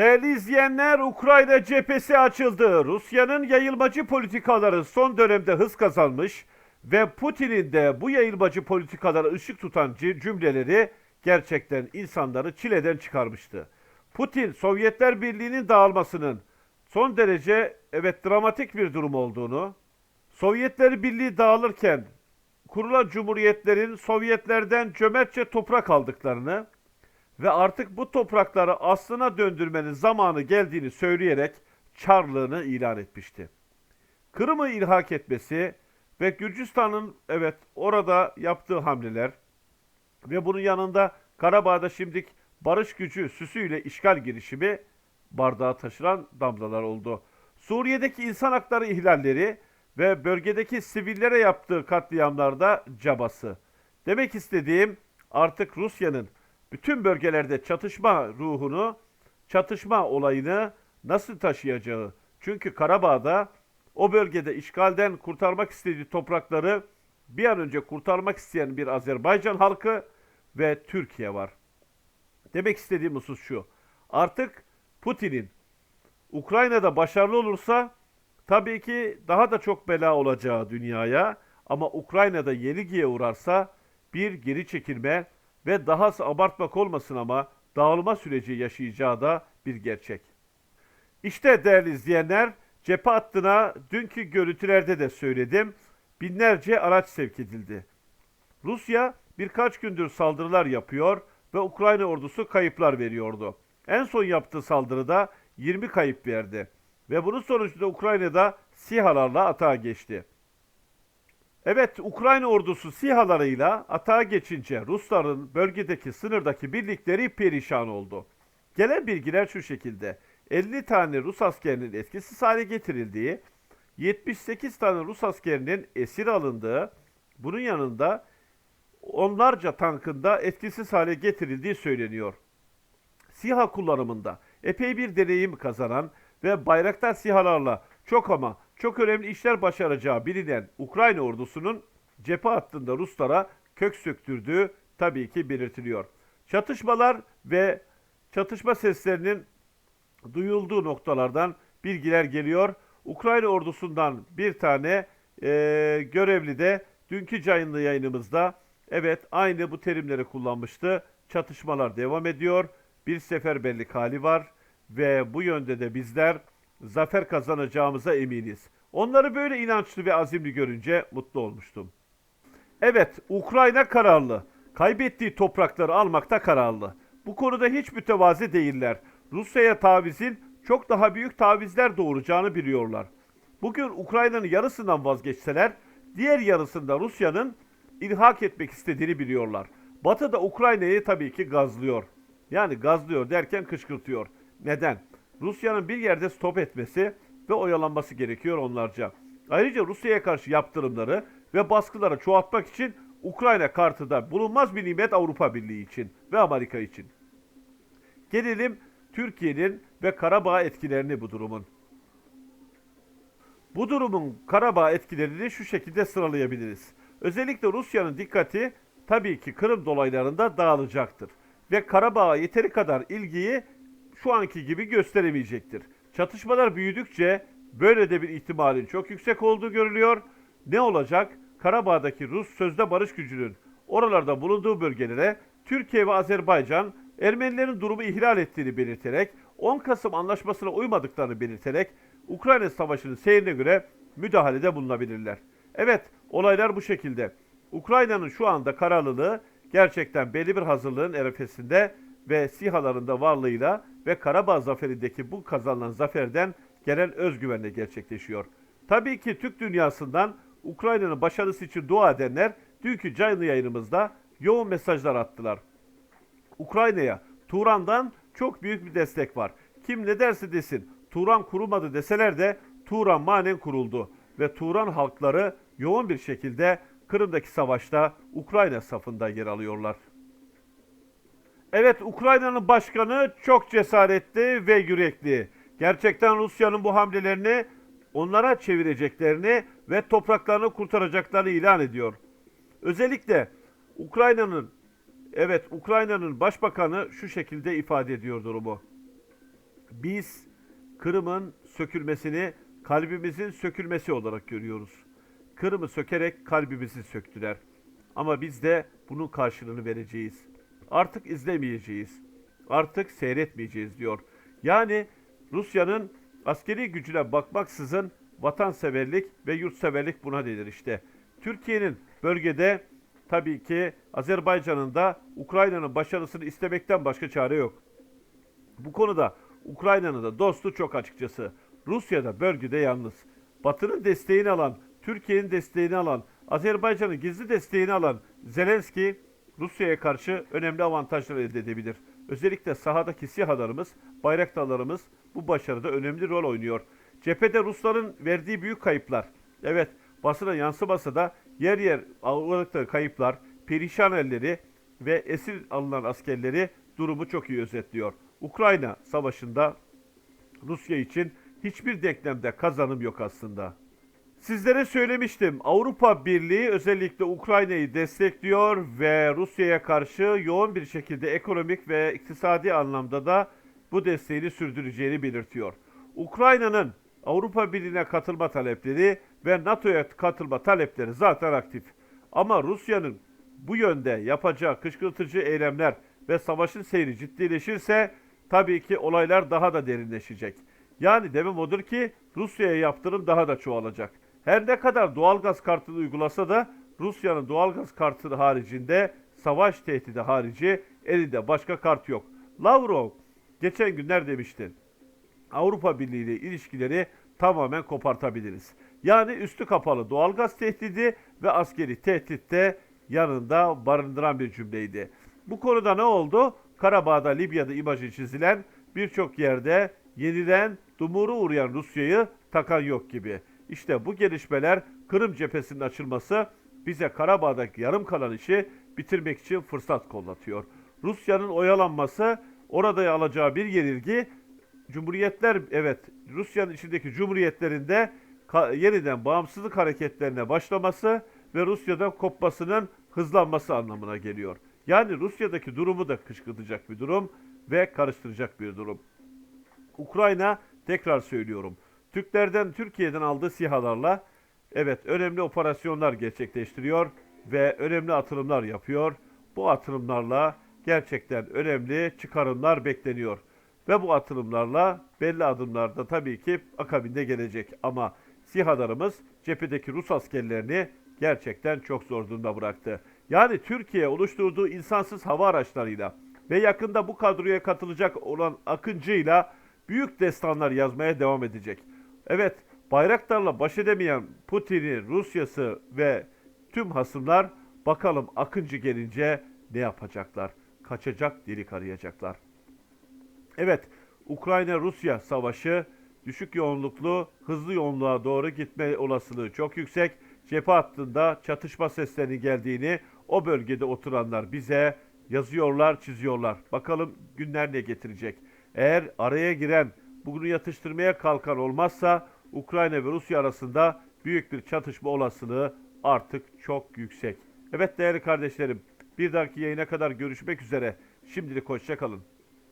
Değerli izleyenler, Ukrayna cephesi açıldı. Rusya'nın yayılmacı politikaları son dönemde hız kazanmış ve Putin'in de bu yayılmacı politikalara ışık tutan cümleleri gerçekten insanları çileden çıkarmıştı. Putin, Sovyetler Birliği'nin dağılmasının son derece evet dramatik bir durum olduğunu, Sovyetler Birliği dağılırken kurulan cumhuriyetlerin Sovyetlerden cömertçe toprak aldıklarını, ve artık bu toprakları aslına döndürmenin zamanı geldiğini söyleyerek Çarlığını ilan etmişti. Kırım'ı ilhak etmesi ve Gürcistan'ın evet orada yaptığı hamleler ve bunun yanında Karabağ'da şimdilik barış gücü süsüyle işgal girişimi bardağa taşıran damlalar oldu. Suriye'deki insan hakları ihlalleri ve bölgedeki sivillere yaptığı katliamlarda cabası. Demek istediğim artık Rusya'nın bütün bölgelerde çatışma ruhunu, çatışma olayını nasıl taşıyacağı. Çünkü Karabağ'da o bölgede işgalden kurtarmak istediği toprakları bir an önce kurtarmak isteyen bir Azerbaycan halkı ve Türkiye var. Demek istediğim husus şu. Artık Putin'in Ukrayna'da başarılı olursa tabii ki daha da çok bela olacağı dünyaya ama Ukrayna'da yenilgiye uğrarsa bir geri çekilme ve dahası abartmak olmasın ama dağılma süreci yaşayacağı da bir gerçek. İşte değerli izleyenler cephe hattına dünkü görüntülerde de söyledim. Binlerce araç sevk edildi. Rusya birkaç gündür saldırılar yapıyor ve Ukrayna ordusu kayıplar veriyordu. En son yaptığı saldırıda 20 kayıp verdi ve bunun sonucunda Ukrayna'da SİHA'larla atağa geçti. Evet, Ukrayna ordusu SİHA'larıyla atağa geçince Rusların bölgedeki sınırdaki birlikleri perişan oldu. Gelen bilgiler şu şekilde. 50 tane Rus askerinin etkisiz hale getirildiği, 78 tane Rus askerinin esir alındığı, bunun yanında onlarca tankın da etkisiz hale getirildiği söyleniyor. SİHA kullanımında epey bir deneyim kazanan ve Bayraktar SİHA'larla çok ama çok önemli işler başaracağı bilinen Ukrayna ordusunun cephe hattında Ruslara kök söktürdüğü tabii ki belirtiliyor. Çatışmalar ve çatışma seslerinin duyulduğu noktalardan bilgiler geliyor. Ukrayna ordusundan bir tane eee, görevli de dünkü canlı yayınımızda evet aynı bu terimleri kullanmıştı. Çatışmalar devam ediyor. Bir seferberlik hali var ve bu yönde de bizler zafer kazanacağımıza eminiz. Onları böyle inançlı ve azimli görünce mutlu olmuştum. Evet, Ukrayna kararlı. Kaybettiği toprakları almakta kararlı. Bu konuda hiç mütevazi değiller. Rusya'ya tavizin çok daha büyük tavizler doğuracağını biliyorlar. Bugün Ukrayna'nın yarısından vazgeçseler, diğer yarısında Rusya'nın ilhak etmek istediğini biliyorlar. Batı da Ukrayna'yı tabii ki gazlıyor. Yani gazlıyor derken kışkırtıyor. Neden? Rusya'nın bir yerde stop etmesi ve oyalanması gerekiyor onlarca. Ayrıca Rusya'ya karşı yaptırımları ve baskıları çoğaltmak için Ukrayna kartı da bulunmaz bir nimet Avrupa Birliği için ve Amerika için. Gelelim Türkiye'nin ve Karabağ etkilerini bu durumun. Bu durumun Karabağ etkilerini şu şekilde sıralayabiliriz. Özellikle Rusya'nın dikkati tabii ki Kırım dolaylarında dağılacaktır. Ve Karabağ'a yeteri kadar ilgiyi şu anki gibi gösteremeyecektir. Çatışmalar büyüdükçe böyle de bir ihtimalin çok yüksek olduğu görülüyor. Ne olacak? Karabağ'daki Rus sözde barış gücünün oralarda bulunduğu bölgelere Türkiye ve Azerbaycan Ermenilerin durumu ihlal ettiğini belirterek 10 Kasım anlaşmasına uymadıklarını belirterek Ukrayna Savaşı'nın seyrine göre müdahalede bulunabilirler. Evet, olaylar bu şekilde. Ukrayna'nın şu anda kararlılığı gerçekten belli bir hazırlığın erefesinde ve SİHA'larında varlığıyla ve Karabağ zaferindeki bu kazanılan zaferden gelen özgüvenle gerçekleşiyor. Tabii ki Türk dünyasından Ukrayna'nın başarısı için dua edenler dünkü canlı yayınımızda yoğun mesajlar attılar. Ukrayna'ya Turan'dan çok büyük bir destek var. Kim ne derse desin Turan kurulmadı deseler de Turan manen kuruldu ve Turan halkları yoğun bir şekilde Kırım'daki savaşta Ukrayna safında yer alıyorlar. Evet Ukrayna'nın başkanı çok cesaretli ve yürekli. Gerçekten Rusya'nın bu hamlelerini onlara çevireceklerini ve topraklarını kurtaracaklarını ilan ediyor. Özellikle Ukrayna'nın evet Ukrayna'nın başbakanı şu şekilde ifade ediyor durumu. Biz Kırım'ın sökülmesini kalbimizin sökülmesi olarak görüyoruz. Kırım'ı sökerek kalbimizi söktüler. Ama biz de bunun karşılığını vereceğiz. Artık izlemeyeceğiz. Artık seyretmeyeceğiz diyor. Yani Rusya'nın askeri gücüne bakmaksızın vatanseverlik ve yurtseverlik buna denir işte. Türkiye'nin bölgede tabii ki Azerbaycan'ın da Ukrayna'nın başarısını istemekten başka çare yok. Bu konuda Ukrayna'nın da dostu çok açıkçası. Rusya da bölgede yalnız. Batı'nın desteğini alan, Türkiye'nin desteğini alan, Azerbaycan'ın gizli desteğini alan Zelenski Rusya'ya karşı önemli avantajlar elde edebilir. Özellikle sahadaki SİHA'larımız, bayraktarlarımız bu başarıda önemli rol oynuyor. Cephede Rusların verdiği büyük kayıplar. Evet basına yansımasa da yer yer uğradıkları kayıplar, perişan elleri ve esir alınan askerleri durumu çok iyi özetliyor. Ukrayna savaşında Rusya için hiçbir denklemde kazanım yok aslında. Sizlere söylemiştim. Avrupa Birliği özellikle Ukrayna'yı destekliyor ve Rusya'ya karşı yoğun bir şekilde ekonomik ve iktisadi anlamda da bu desteğini sürdüreceğini belirtiyor. Ukrayna'nın Avrupa Birliği'ne katılma talepleri ve NATO'ya katılma talepleri zaten aktif. Ama Rusya'nın bu yönde yapacağı kışkırtıcı eylemler ve savaşın seyri ciddileşirse tabii ki olaylar daha da derinleşecek. Yani demem odur ki Rusya'ya yaptırım daha da çoğalacak. Her ne kadar doğalgaz kartını uygulasa da Rusya'nın doğalgaz kartı haricinde savaş tehdidi harici elinde başka kart yok. Lavrov geçen günler demişti. Avrupa Birliği ile ilişkileri tamamen kopartabiliriz. Yani üstü kapalı doğalgaz tehdidi ve askeri tehditte yanında barındıran bir cümleydi. Bu konuda ne oldu? Karabağ'da, Libya'da imajı çizilen birçok yerde yenilen, dumuru uğrayan Rusya'yı takan yok gibi. İşte bu gelişmeler Kırım cephesinin açılması bize Karabağ'daki yarım kalan işi bitirmek için fırsat kollatıyor. Rusya'nın oyalanması orada alacağı bir yenilgi Cumhuriyetler evet Rusya'nın içindeki cumhuriyetlerinde yeniden bağımsızlık hareketlerine başlaması ve Rusya'dan kopmasının hızlanması anlamına geliyor. Yani Rusya'daki durumu da kışkırtacak bir durum ve karıştıracak bir durum. Ukrayna tekrar söylüyorum. Türklerden Türkiye'den aldığı sihalarla evet önemli operasyonlar gerçekleştiriyor ve önemli atılımlar yapıyor. Bu atılımlarla gerçekten önemli çıkarımlar bekleniyor. Ve bu atılımlarla belli adımlarda tabii ki akabinde gelecek. Ama sihalarımız cephedeki Rus askerlerini gerçekten çok zor durumda bıraktı. Yani Türkiye oluşturduğu insansız hava araçlarıyla ve yakında bu kadroya katılacak olan Akıncı'yla büyük destanlar yazmaya devam edecek. Evet, Bayraktar'la baş edemeyen Putin'i, Rusya'sı ve tüm hasımlar bakalım Akıncı gelince ne yapacaklar? Kaçacak delik arayacaklar. Evet, Ukrayna-Rusya savaşı düşük yoğunluklu, hızlı yoğunluğa doğru gitme olasılığı çok yüksek. Cephe hattında çatışma seslerinin geldiğini o bölgede oturanlar bize yazıyorlar, çiziyorlar. Bakalım günler ne getirecek? Eğer araya giren, bunu yatıştırmaya kalkan olmazsa Ukrayna ve Rusya arasında büyük bir çatışma olasılığı artık çok yüksek. Evet değerli kardeşlerim, bir dahaki yayına kadar görüşmek üzere. Şimdilik hoşça kalın.